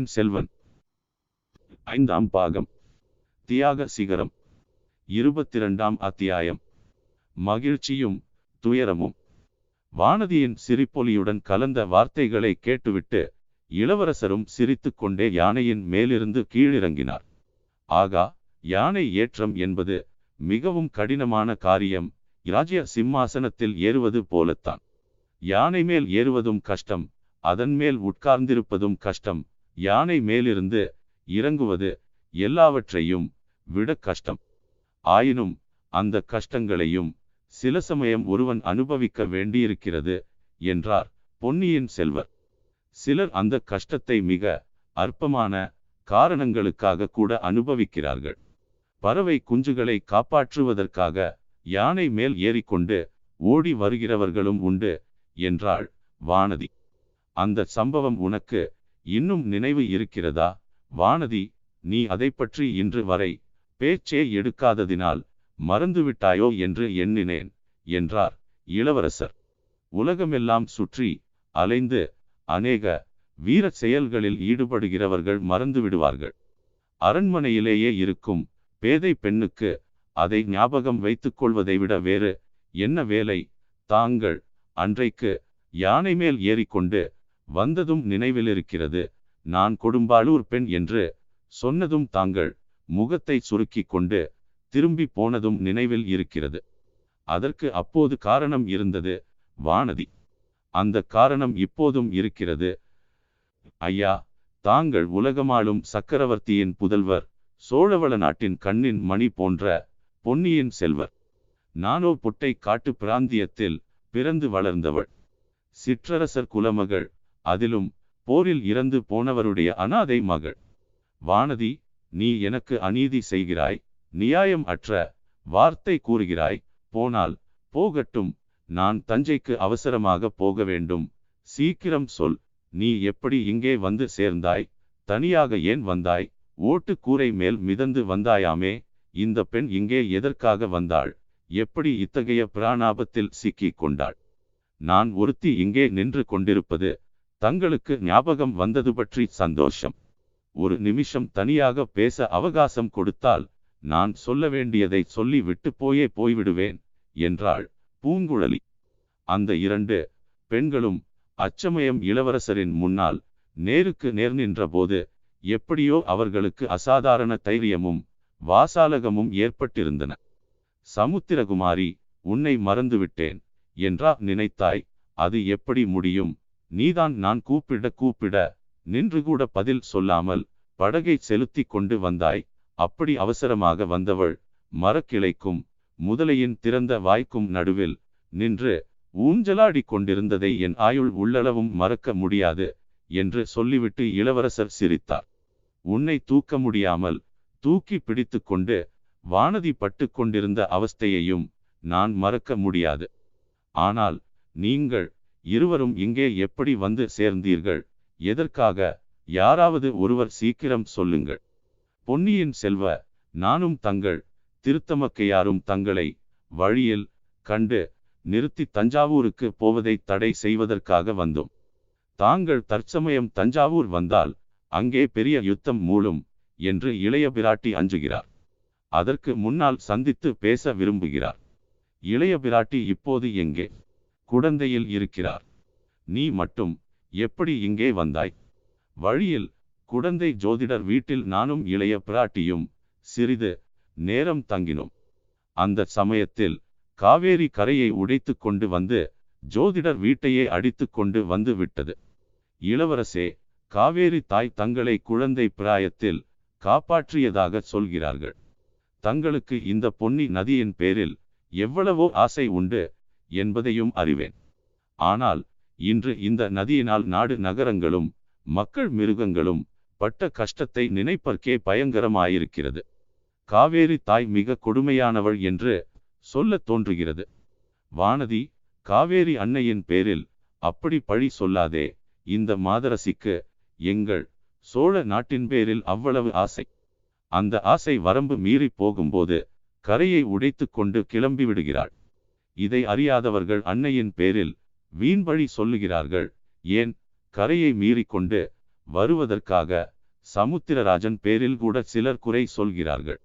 பொன்னியின் செல்வன். ஐந்தாம் பாகம். தியாக சிகரம். இருபத்தி ரெண்டாம் அத்தியாயம். மகிழ்ச்சியும் துயரமும். வானதியின் சிரிப்பொலியுடன் கலந்த வார்த்தைகளை கேட்டுவிட்டு இளவரசரும் சிரித்துக்கொண்டே யானையின் மேலிருந்து கீழிறங்கினார். ஆகா யானை ஏற்றம் என்பது மிகவும் கடினமான காரியம். இராஜ்ய சிம்மாசனத்தில் ஏறுவது போலத்தான். யானை மேல் ஏறுவதும் கஷ்டம் அதன் மேல் உட்கார்ந்திருப்பதும் கஷ்டம். யானை மேலிருந்து இறங்குவது எல்லாவற்றையும் விட கஷ்டம். ஆயினும் அந்த கஷ்டங்களையும் சில சமயம் ஒருவன் அனுபவிக்க வேண்டியிருக்கிறது என்றார் பொன்னியின் செல்வர். சிலர் அந்த கஷ்டத்தை மிக அற்பமான காரணங்களுக்காக கூட அனுபவிக்கிறார்கள். பறவை குஞ்சுகளை காப்பாற்றுவதற்காக யானை மேல் ஏறிக்கொண்டு ஓடி வருகிறவர்களும் உண்டு என்றாள் வானதி. அந்த சம்பவம் உனக்கு இன்னும் நினைவு இருக்கிறதா? வானதி நீ அதை பற்றி இன்று வரை பேச்சே எடுக்காததினால் மறந்துவிட்டாயோ என்று எண்ணினேன் என்றார் இளவரசர். உலகமெல்லாம் சுற்றி அலைந்து அநேக வீர செயல்களில் ஈடுபடுகிறவர்கள் மறந்து விடுவார்கள் அரண்மனையிலேயே இருக்கும் பேதை பெண்ணுக்கு அதை ஞாபகம் வைத்துக் கொள்வதை விட வேறு என்ன வேலை? தாங்கள் அன்றைக்கு யானை மேல் ஏறிக்கொண்டு வந்ததும் நினைவிலிருக்கிறது நான் கொடும்பாளூர் பெண் என்று சொன்னதும் தாங்கள் முகத்தை சுருக்கிக் கொண்டு திரும்பி போனதும் நினைவில் இருக்கிறது. அதற்கு அப்போது காரணம் இருந்தது வானதி. அந்த காரணம் இப்போதும் இருக்கிறது. ஐயா தாங்கள் உலகமாளும் சக்கரவர்த்தியின் புதல்வர் சோழவள நாட்டின் கண்ணின் மணி போன்ற பொன்னியின் செல்வர். நானோ பொட்டை காட்டு பிராந்தியத்தில் பிறந்து வளர்ந்தவள். சிற்றரசர் குலமகள் அதிலும் போரில் இறந்து போனவருடைய அனாதை மகள். வானதி நீ எனக்கு அநீதி செய்கிறாய் நியாயம் அற்ற வார்த்தை கூறுகிறாய் போனால் போகட்டும் நான் தஞ்சைக்கு அவசரமாக போக வேண்டும் சீக்கிரம் சொல் நீ எப்படி இங்கே வந்து சேர்ந்தாய் தனியாக ஏன் வந்தாய் ஓட்டு கூரை மேல் மிதந்து வந்தாயாமே இந்த பெண் இங்கே எதற்காக வந்தாள் எப்படி இத்தகைய பிராணாபத்தில் சிக்கிக் கொண்டாள்? நான் ஒருத்தி இங்கே நின்று கொண்டிருப்பது தங்களுக்கு ஞாபகம் வந்தது பற்றி சந்தோஷம். ஒரு நிமிஷம் தனியாக பேச அவகாசம் கொடுத்தால் நான் சொல்ல வேண்டியதை சொல்லி விட்டு போயே போய்விடுவேன் என்றாள் பூங்குழலி. அந்த இரண்டு பெண்களும் அச்சமயம் இளவரசரின் முன்னால் நேருக்கு நேர் நின்றபோது எப்படியோ அவர்களுக்கு அசாதாரண தைரியமும் வாசாலகமும் ஏற்பட்டிருந்தன. சமுத்திரகுமாரி உன்னை மறந்துவிட்டேன் என்றா நினைத்தாய் அது எப்படி முடியும்? நீதான் நான் கூப்பிட கூப்பிட நின்று கூட பதில் சொல்லாமல் படகை செலுத்தி கொண்டு வந்தாய். அப்படி அவசரமாக வந்தவள் மரக்கிளைக்கும் முதலையின் திறந்த வாய்க்கும் நடுவில் நின்று ஊஞ்சலாடி கொண்டிருந்ததை என் ஆயுள் உள்ளளவும் மறக்க முடியாது என்று சொல்லிவிட்டு இளவரசர் சிரித்தார். உன்னை தூக்க முடியாமல் தூக்கி பிடித்து கொண்டு வானதி பட்டு கொண்டிருந்த அவஸ்தையையும் நான் மறக்க முடியாது. ஆனால் நீங்கள் இருவரும் இங்கே எப்படி வந்து சேர்ந்தீர்கள்? எதற்காக? யாராவது ஒருவர் சீக்கிரம் சொல்லுங்கள். பொன்னியின் செல்வ நானும் தங்கள் திருத்தமக்கையாரும் தங்களை வழியில் கண்டு நிறுத்தி தஞ்சாவூருக்கு போவதை தடை செய்வதற்காக வந்தோம். தாங்கள் தற்சமயம் தஞ்சாவூர் வந்தால் அங்கே பெரிய யுத்தம் மூளும் என்று இளைய பிராட்டி அஞ்சுகிறார். அதற்கு முன்னால் சந்தித்து பேச விரும்புகிறார். இளைய பிராட்டி இப்போது எங்கே? குடந்தையில் இருக்கிறார். நீ மட்டும் எப்படி இங்கே வந்தாய்? வழியில் குடந்தை ஜோதிடர் வீட்டில் நானும் இளைய பிராட்டியும் சிறிது நேரம் தங்கினோம். அந்த சமயத்தில் காவேரி கரையை உடைத்து கொண்டு வந்து ஜோதிடர் வீட்டையே அடித்து கொண்டு வந்து விட்டது. இளவரசே காவேரி தாய் தங்களை குழந்தை பிராயத்தில் காப்பாற்றியதாக சொல்கிறார்கள். தங்களுக்கு இந்த பொன்னி நதியின் பேரில் எவ்வளவோ ஆசை உண்டு. என்பதையும் அறிவேன். ஆனால் இன்று இந்த நதியினால் நாடு நகரங்களும் மக்கள் மிருகங்களும் பட்ட கஷ்டத்தை நினைப்பதற்கே பயங்கரமாயிருக்கிறது. காவேரி தாய் மிக கொடுமையானவள் என்று சொல்லத் தோன்றுகிறது. வானதி காவேரி அன்னையின் பேரில் அப்படி பழி சொல்லாதே இந்த மாதரசிக்கு எங்கள் சோழ நாட்டின் பேரில் அவ்வளவு ஆசை. அந்த ஆசை வரம்பு மீறி போகும்போது கரையை உடைத்து கொண்டு கிளம்பி விடுகிறாள் இதை அறியாதவர்கள் அன்னையின் பேரில் வீண்பழி சொல்லுகிறார்கள். ஏன்? கரையை மீறிக்கொண்டு வருவதற்காக சமுத்திரராஜன் பேரில் கூட சிலர் குறை சொல்கிறார்கள்.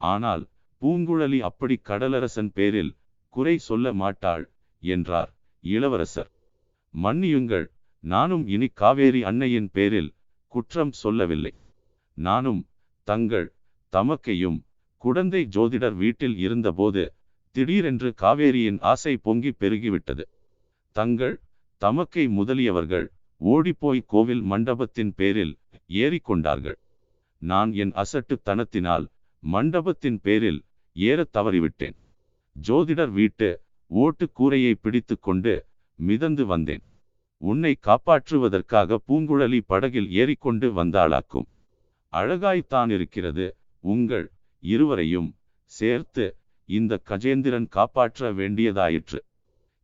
ஆனால் பூங்குழலி அப்படி கடலரசன் பேரில் குறை சொல்ல மாட்டாள் என்றார் இளவரசர். மன்னியுங்கள் நானும் இனி காவேரி அன்னையின் பேரில் குற்றம் சொல்லவில்லை. நானும் தங்கள் தமக்கையும் குடந்தை ஜோதிடர் வீட்டில் இருந்தபோது திடீரென்று காவேரியின் ஆசை பொங்கி பெருகிவிட்டது. தங்கள் தமக்கை முதலியவர்கள் ஓடிப்போய் கோவில் மண்டபத்தின் பேரில் ஏறிக்கொண்டார்கள். நான் என் அசட்டுத்தனத்தினால் மண்டபத்தின் பேரில் ஏறத் தவறிவிட்டேன். ஜோதிடர் வீட்டு ஓட்டு கூரையை பிடித்து கொண்டு மிதந்து வந்தேன். உன்னை காப்பாற்றுவதற்காக பூங்குழலி படகில் ஏறிக்கொண்டு வந்தாளாக்கும். அழகாய்த்தான் இருக்கிறது உங்கள் இருவரையும் சேர்த்து இந்த கஜேந்திரன் காப்பாற்ற வேண்டியதாயிற்று.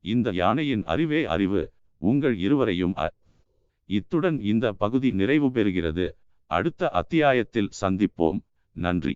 இந்த யானையின் அறிவே அறிவு உங்கள் இருவரையும் அ. இத்துடன் இந்த பகுதி நிறைவு பெறுகிறது. அடுத்த அத்தியாயத்தில் சந்திப்போம். நன்றி.